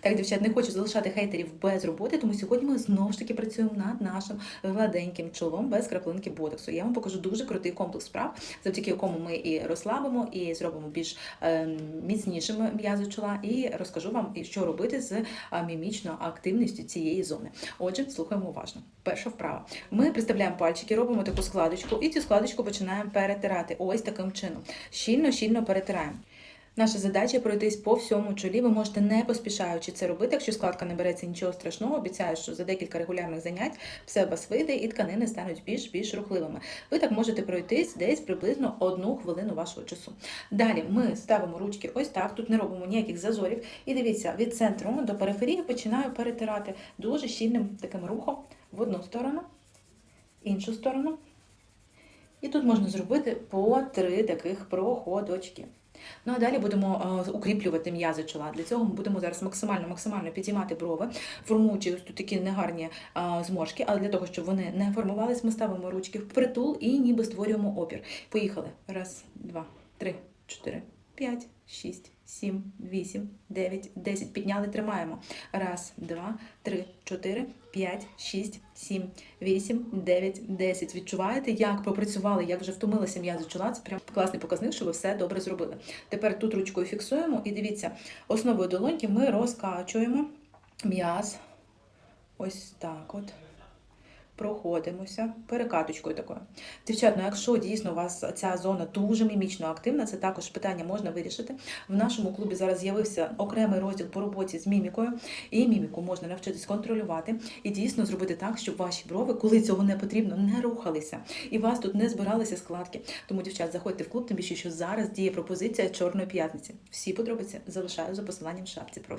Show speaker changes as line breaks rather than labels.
Так, дівчат, не хочу залишати хейтерів без роботи, тому сьогодні ми знову ж таки працюємо над нашим гладеньким чолом без краплинки ботоксу. Я вам покажу дуже крутий комплекс справ, завдяки якому ми і розслабимо, і зробимо більш ем, міцнішими м'язи чола, і розкажу вам, що робити з мімічною активністю цієї зони. Отже, слухаємо уважно. Перша вправа. Ми приставляємо пальчики, робимо таку складочку, і цю складочку починаємо перетирати. Ось таким чином. Щільно-щільно перетираємо. Наша задача пройтись по всьому чолі. Ви можете не поспішаючи це робити. Якщо складка не береться нічого страшного, обіцяю, що за декілька регулярних занять все у вас вийде і тканини стануть більш більш рухливими. Ви так можете пройтись десь приблизно одну хвилину вашого часу. Далі ми ставимо ручки ось так. Тут не робимо ніяких зазорів. І дивіться, від центру до периферії починаю перетирати дуже щільним таким рухом в одну сторону, іншу сторону. І тут можна зробити по три таких проходочки. Ну а далі будемо е, укріплювати м'язи чола. Для цього ми будемо зараз максимально максимально підіймати брови, формуючи ось тут такі негарні е, зморшки. Але для того, щоб вони не формувались, ми ставимо ручки в притул і ніби створюємо опір. Поїхали. Раз, два, три, чотири, п'ять, шість, сім, вісім, дев'ять, десять. Підняли, тримаємо. Раз, два, три, чотири, п'ять, шість, сім, вісім, дев'ять, десять. Відчуваєте, як попрацювали, як вже втомилися м'язи чола. Це прям класний показник, що ви все добре зробили. Тепер тут ручкою фіксуємо і дивіться, основою долоньки ми розкачуємо м'яз. Ось так от. Проходимося перекаточкою такою. Дівчат, ну якщо дійсно у вас ця зона дуже мімічно активна, це також питання можна вирішити. В нашому клубі зараз з'явився окремий розділ по роботі з мімікою, і міміку можна навчитись контролювати і дійсно зробити так, щоб ваші брови, коли цього не потрібно, не рухалися, і вас тут не збиралися складки. Тому, дівчат, заходьте в клуб, тим більше, що зараз діє пропозиція Чорної п'ятниці. Всі подробиці залишаю за посиланням в шапці профілю.